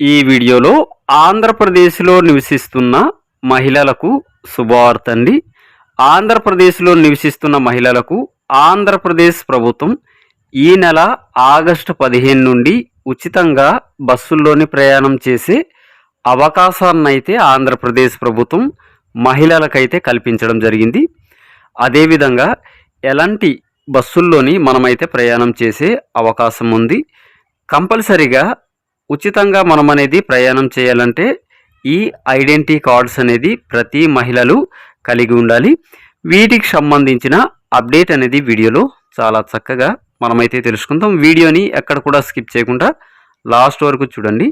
ఈ వీడియోలో ఆంధ్రప్రదేశ్లో నివసిస్తున్న మహిళలకు శుభవార్త అండి ఆంధ్రప్రదేశ్లో నివసిస్తున్న మహిళలకు ఆంధ్రప్రదేశ్ ప్రభుత్వం ఈ నెల ఆగస్టు పదిహేను నుండి ఉచితంగా బస్సుల్లోని ప్రయాణం చేసే అవకాశాన్ని అయితే ఆంధ్రప్రదేశ్ ప్రభుత్వం మహిళలకైతే కల్పించడం జరిగింది. అదేవిధంగా ఎలాంటి బస్సుల్లోని మనమైతే ప్రయాణం చేసే అవకాశం ఉంది. కంపల్సరిగా ఉచితంగా మనం అనేది ప్రయాణం చేయాలంటే ఈ ఐడెంటిటీ కార్డ్స్ అనేది ప్రతి మహిళలు కలిగి ఉండాలి. వీటికి సంబంధించిన అప్డేట్ అనేది వీడియోలో చాలా చక్కగా మనమైతే తెలుసుకుందాం. వీడియోని ఎక్కడ కూడా స్కిప్ చేయకుండా లాస్ట్ వరకు చూడండి.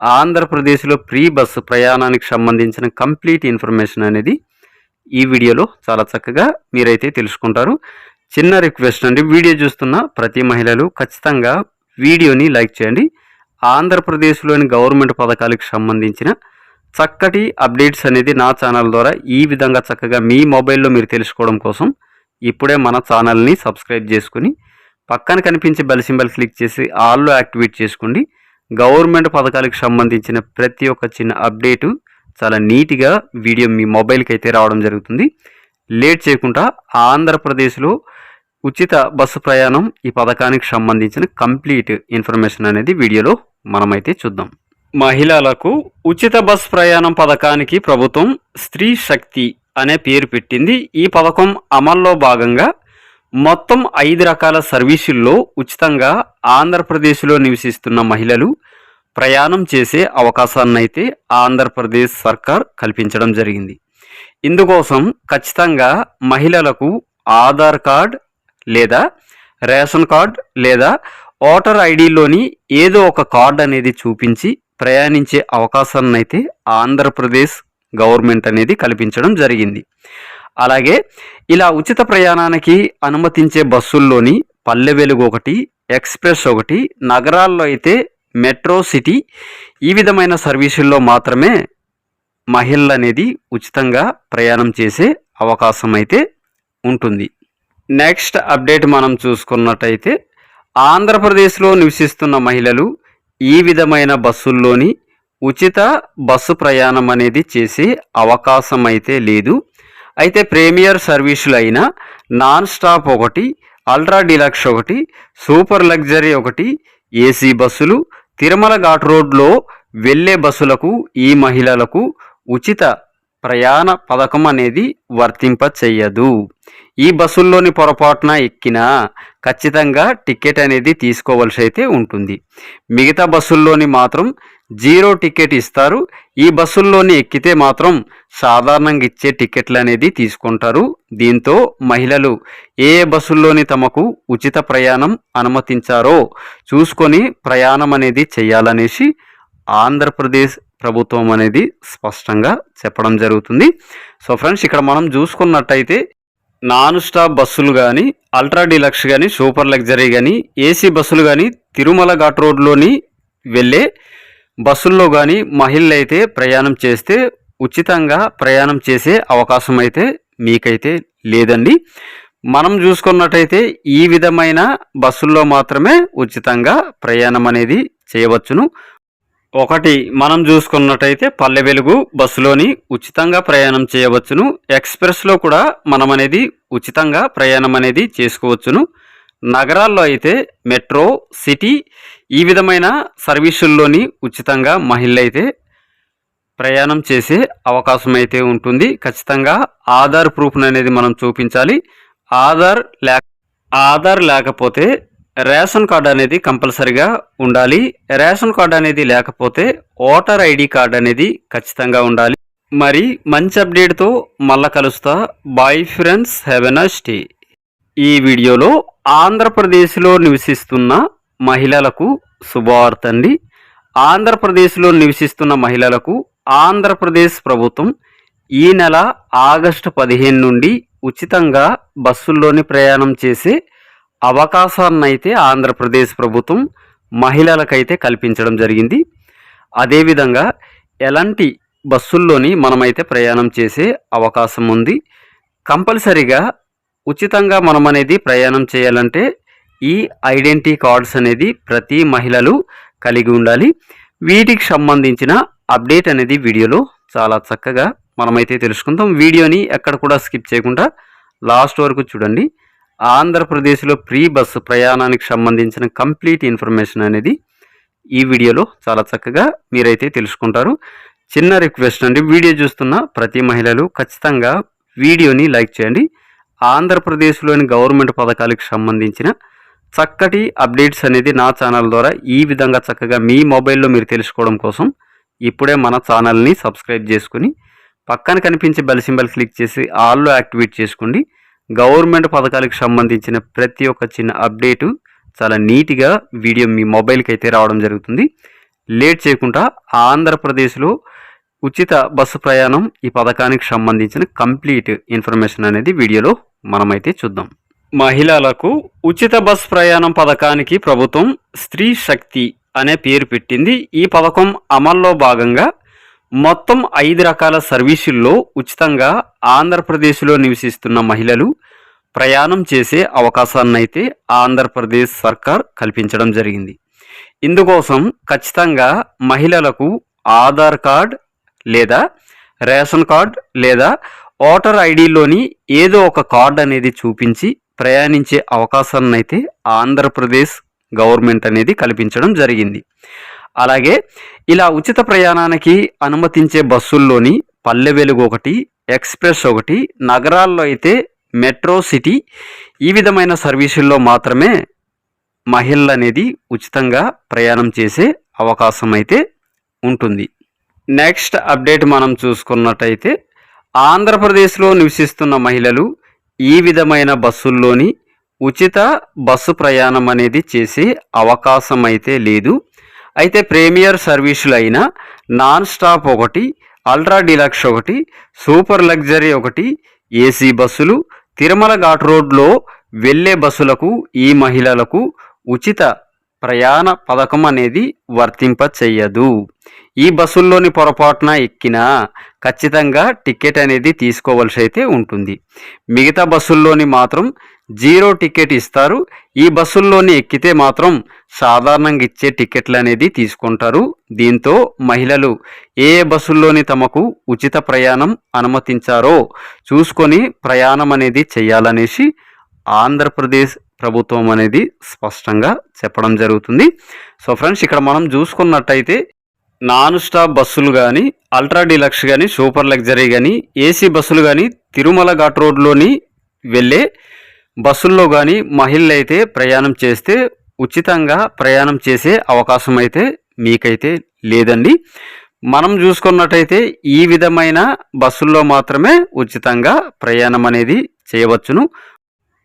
ఆంధ్రప్రదేశ్లో ప్రీ బస్సు ప్రయాణానికి సంబంధించిన కంప్లీట్ ఇన్ఫర్మేషన్ అనేది ఈ వీడియోలో చాలా చక్కగా మీరైతే తెలుసుకుంటారు. చిన్న రిక్వెస్ట్ అండి వీడియో చూస్తున్న ప్రతి మహిళలు ఖచ్చితంగా వీడియోని లైక్ చేయండి. ఆంధ్రప్రదేశ్లోని గవర్నమెంట్ పథకాలకు సంబంధించిన చక్కటి అప్డేట్స్ అనేది నా ఛానల్ ద్వారా ఈ విధంగా చక్కగా మీ మొబైల్లో మీరు తెలుసుకోవడం కోసం ఇప్పుడే మన ఛానల్ని సబ్స్క్రైబ్ చేసుకుని పక్కన కనిపించే బెల్ సింబల్ క్లిక్ చేసి ఆల్లో యాక్టివేట్ చేసుకోండి. గవర్నమెంట్ పథకాలకు సంబంధించిన ప్రతి ఒక్క చిన్న అప్డేటు చాలా నీట్గా వీడియో మీ మొబైల్కి అయితే రావడం జరుగుతుంది. లేట్ చేయకుండా ఆంధ్రప్రదేశ్లో ఉచిత బస్సు ప్రయాణం ఈ పథకానికి సంబంధించిన కంప్లీట్ ఇన్ఫర్మేషన్ అనేది వీడియోలో మనమైతే చూద్దాం. మహిళలకు ఉచిత బస్ ప్రయాణం పథకానికి ప్రభుత్వం స్త్రీ శక్తి అనే పేరు పెట్టింది. ఈ పథకం అమల్లో భాగంగా మొత్తం ఐదు రకాల సర్వీసుల్లో ఉచితంగా ఆంధ్రప్రదేశ్లో నివసిస్తున్న మహిళలు ప్రయాణం చేసే అవకాశాన్ని అయితే ఆంధ్రప్రదేశ్ సర్కార్ కల్పించడం జరిగింది. ఇందుకోసం ఖచ్చితంగా మహిళలకు ఆధార్ కార్డ్ లేదా రేషన్ కార్డ్ లేదా ఓటర్ ఐడిలోని ఏదో ఒక కార్డ్ అనేది చూపించి ప్రయాణించే అవకాశాన్ని అయితే ఆంధ్రప్రదేశ్ గవర్నమెంట్ అనేది కల్పించడం జరిగింది. అలాగే ఇలా ఉచిత ప్రయాణానికి అనుమతించే బస్సుల్లోని పల్లె వెలుగు ఒకటి ఎక్స్ప్రెస్ ఒకటి నగరాల్లో అయితే మెట్రో సిటీ ఈ విధమైన సర్వీసుల్లో మాత్రమే మహిళలు అనేది ఉచితంగా ప్రయాణం చేసే అవకాశం అయితే ఉంటుంది. నెక్స్ట్ అప్డేట్ మనం చూసుకున్నట్టయితే ఆంధ్రప్రదేశ్లో నివసిస్తున్న మహిళలు ఈ విధమైన బస్సుల్లోని ఉచిత బస్సు ప్రయాణం అనేది చేసే అవకాశం అయితే లేదు. అయితే ప్రీమియర్ సర్వీసులు అయిన నాన్ స్టాప్ ఒకటి అల్ట్రా డిలక్స్ ఒకటి సూపర్ లగ్జరీ ఒకటి ఏసీ బస్సులు తిరుమల ఘాట్ రోడ్లో వెళ్ళే బస్సులకు ఈ మహిళలకు ఉచిత ప్రయాణ పథకం అనేది వర్తింప చెయ్యదు ఈ బస్సుల్లోని పొరపాటున ఎక్కినా ఖచ్చితంగా టికెట్ అనేది తీసుకోవాల్సి అయితే ఉంటుంది. మిగతా బస్సుల్లోని మాత్రం జీరో టికెట్ ఇస్తారు. ఈ బస్సుల్లోని ఎక్కితే మాత్రం సాధారణంగా ఇచ్చే టికెట్లు అనేది తీసుకుంటారు. దీంతో మహిళలు ఏ ఏ బస్సుల్లోని తమకు ఉచిత ప్రయాణం అనుమతించారో చూసుకొని ప్రయాణం అనేది చేయాలనేసి ఆంధ్రప్రదేశ్ ప్రభుత్వం అనేది స్పష్టంగా చెప్పడం జరుగుతుంది. సో ఫ్రెండ్స్ ఇక్కడ మనం చూసుకున్నట్టయితే నాన్ స్టాప్ బస్సులు కానీ అల్ట్రా డీలక్స్ కానీ సూపర్ లగ్జరీ కానీ ఏసీ బస్సులు కానీ తిరుమల ఘాట్ రోడ్లోని వెళ్ళే బస్సుల్లో కానీ మహిళలు అయితే ప్రయాణం చేస్తే ఉచితంగా ప్రయాణం చేసే అవకాశం అయితే మీకైతే లేదండి. మనం చూసుకున్నట్టయితే ఈ విధమైన బస్సుల్లో మాత్రమే ఉచితంగా ప్రయాణం అనేది చేయవచ్చును. ఒకటి మనం చూసుకున్నట్టయితే పల్లె వెలుగు బస్సులోని ఉచితంగా ప్రయాణం చేయవచ్చును. ఎక్స్ప్రెస్లో కూడా మనం అనేది ఉచితంగా ప్రయాణం అనేది చేసుకోవచ్చును. నగరాల్లో అయితే మెట్రో సిటీ ఈ విధమైన సర్వీసుల్లోని ఉచితంగా మహిళ అయితే ప్రయాణం చేసే అవకాశం అయితే ఉంటుంది. ఖచ్చితంగా ఆధార్ ప్రూఫ్ అనేది మనం చూపించాలి. ఆధార్ లేక ఆధార్ లేకపోతే రేషన్ కార్డ్ అనేది కంపల్సరిగా ఉండాలి. రేషన్ కార్డ్ అనేది లేకపోతే ఓటర్ ఐడి కార్డ్ అనేది ఖచ్చితంగా ఉండాలి. మరి మంచి అప్డేట్తో మళ్ళా కలుస్తా. Bye friends have a stay ఈ వీడియోలో ఆంధ్రప్రదేశ్లో నివసిస్తున్న మహిళలకు శుభవార్త అండి ఆంధ్రప్రదేశ్లో నివసిస్తున్న మహిళలకు ఆంధ్రప్రదేశ్ ప్రభుత్వం ఈ నెల ఆగస్టు పదిహేను నుండి ఉచితంగా బస్సుల్లోని ప్రయాణం చేసే అవకాశాన్ని అయితే ఆంధ్రప్రదేశ్ ప్రభుత్వం మహిళలకైతే కల్పించడం జరిగింది. అదేవిధంగా ఎలాంటి బస్సుల్లోని మనమైతే ప్రయాణం చేసే అవకాశం ఉంది. కంపల్సరిగా ఉచితంగా మనం అనేది ప్రయాణం చేయాలంటే ఈ ఐడెంటిటీ కార్డ్స్ అనేది ప్రతి మహిళలు కలిగి ఉండాలి. వీటికి సంబంధించిన అప్డేట్ అనేది వీడియోలో చాలా చక్కగా మనమైతే తెలుసుకుందాం. వీడియోని ఎక్కడ కూడా స్కిప్ చేయకుండా లాస్ట్ వరకు చూడండి. ఆంధ్రప్రదేశ్లో ప్రీ బస్సు ప్రయాణానికి సంబంధించిన కంప్లీట్ ఇన్ఫర్మేషన్ అనేది ఈ వీడియోలో చాలా చక్కగా మీరైతే తెలుసుకుంటారు. చిన్న రిక్వెస్ట్ అండి వీడియో చూస్తున్న ప్రతి మహిళలు ఖచ్చితంగా వీడియోని లైక్ చేయండి. ఆంధ్రప్రదేశ్లోని గవర్నమెంట్ పథకాలకు సంబంధించిన చక్కటి అప్డేట్స్ అనేది నా ఛానల్ ద్వారా ఈ విధంగా చక్కగా మీ మొబైల్లో మీరు తెలుసుకోవడం కోసం ఇప్పుడే మన ఛానల్ని సబ్స్క్రైబ్ చేసుకుని పక్కన కనిపించే బెల్ సింబల్ క్లిక్ చేసి ఆల్లో యాక్టివేట్ చేసుకోండి. గవర్నమెంట్ పథకాలకు సంబంధించిన ప్రతి ఒక్క చిన్న అప్డేటు చాలా నీట్గా వీడియో మీ మొబైల్కి అయితే రావడం జరుగుతుంది. లేట్ చేయకుండా ఆంధ్రప్రదేశ్లో ఉచిత బస్సు ప్రయాణం ఈ పథకానికి సంబంధించిన కంప్లీట్ ఇన్ఫర్మేషన్ అనేది వీడియోలో మనమైతే చూద్దాం. మహిళలకు ఉచిత బస్ ప్రయాణం పథకానికి ప్రభుత్వం స్త్రీ శక్తి అనే పేరు పెట్టింది. ఈ పథకం అమల్లో భాగంగా మొత్తం ఐదు రకాల సర్వీసుల్లో ఉచితంగా ఆంధ్రప్రదేశ్లో నివసిస్తున్న మహిళలు ప్రయాణం చేసే అవకాశాన్ని అయితే ఆంధ్రప్రదేశ్ సర్కార్ కల్పించడం జరిగింది. ఇందుకోసం ఖచ్చితంగా మహిళలకు ఆధార్ కార్డ్ లేదా రేషన్ కార్డ్ లేదా ఓటర్ ఐడిలోని ఏదో ఒక కార్డ్ అనేది చూపించి ప్రయాణించే అవకాశాన్ని అయితే ఆంధ్రప్రదేశ్ గవర్నమెంట్ అనేది కల్పించడం జరిగింది. అలాగే ఇలా ఉచిత ప్రయాణానికి అనుమతించే బస్సుల్లోని పల్లె వెలుగు ఒకటి ఎక్స్ప్రెస్ ఒకటి నగరాల్లో అయితే మెట్రో సిటీ ఈ విధమైన సర్వీసుల్లో మాత్రమే మహిళలు అనేది ఉచితంగా ప్రయాణం చేసే అవకాశం అయితే ఉంటుంది. నెక్స్ట్ అప్డేట్ మనం చూసుకున్నట్టయితే ఆంధ్రప్రదేశ్లో నివసిస్తున్న మహిళలు ఈ విధమైన బస్సుల్లోని ఉచిత బస్సు ప్రయాణం అనేది చేసే అవకాశం అయితే లేదు. అయితే ప్రీమియర్ సర్వీసులు అయిన నాన్ స్టాప్ ఒకటి అల్ట్రా డిలక్స్ ఒకటి సూపర్ లగ్జరీ ఒకటి ఏసీ బస్సులు తిరుమల ఘాట్ రోడ్లో వెళ్ళే బస్సులకు ఈ మహిళలకు ఉచిత ప్రయాణ పథకం అనేది వర్తింప చెయ్యదు ఈ బస్సుల్లోని పొరపాటున ఎక్కినా ఖచ్చితంగా టికెట్ అనేది తీసుకోవాల్సి అయితే ఉంటుంది. మిగతా బస్సుల్లోని మాత్రం జీరో టికెట్ ఇస్తారు. ఈ బస్సుల్లోని ఎక్కితే మాత్రం సాధారణంగా ఇచ్చే టికెట్లు అనేది తీసుకుంటారు. దీంతో మహిళలు ఏ ఏ బస్సుల్లోని తమకు ఉచిత ప్రయాణం అనుమతించారో చూసుకొని ప్రయాణం అనేది చేయాలనేసి ఆంధ్రప్రదేశ్ ప్రభుత్వం అనేది స్పష్టంగా చెప్పడం జరుగుతుంది. సో ఫ్రెండ్స్ ఇక్కడ మనం చూసుకున్నట్టయితే నాన్ స్టాప్ బస్సులు కానీ అల్ట్రా డీలక్స్ కానీ సూపర్ లగ్జరీ కానీ ఏసీ బస్సులు కానీ తిరుమల ఘాట్ రోడ్లోని వెళ్ళే బస్సుల్లో కానీ మహిళలైతే అయితే ప్రయాణం చేస్తే ఉచితంగా ప్రయాణం చేసే అవకాశం అయితే మీకైతే లేదండి. మనం చూసుకున్నట్టయితే ఈ విధమైన బస్సుల్లో మాత్రమే ఉచితంగా ప్రయాణం అనేది చేయవచ్చును.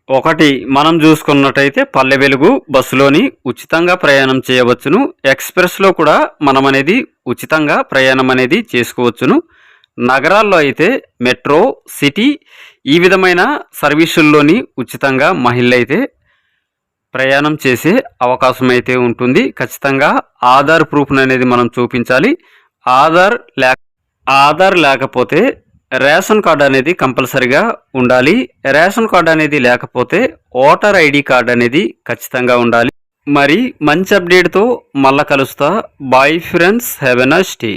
ఒకటి మనం చూసుకున్నట్టయితే పల్లె వెలుగు బస్సులోని ఉచితంగా ప్రయాణం చేయవచ్చును. ఎక్స్ప్రెస్లో కూడా మనం అనేది ఉచితంగా ప్రయాణం అనేది చేసుకోవచ్చును. నగరాల్లో అయితే మెట్రో సిటీ ఈ విధమైన సర్వీసుల్లోని ఉచితంగా మహిళలైతే ప్రయాణం చేసే అవకాశం అయితే ఉంటుంది. ఖచ్చితంగా ఆధార్ ప్రూఫ్ అనేది మనం చూపించాలి. ఆధార్ లేక ఆధార్ లేకపోతే రేషన్ కార్డ్ అనేది కంపల్సరిగా ఉండాలి. రేషన్ కార్డ్ అనేది లేకపోతే ఓటర్ ఐడి కార్డ్ అనేది ఖచ్చితంగా ఉండాలి. మరి మంచి అప్డేట్తో మళ్ళా కలుస్తా. Bye friends have a nice day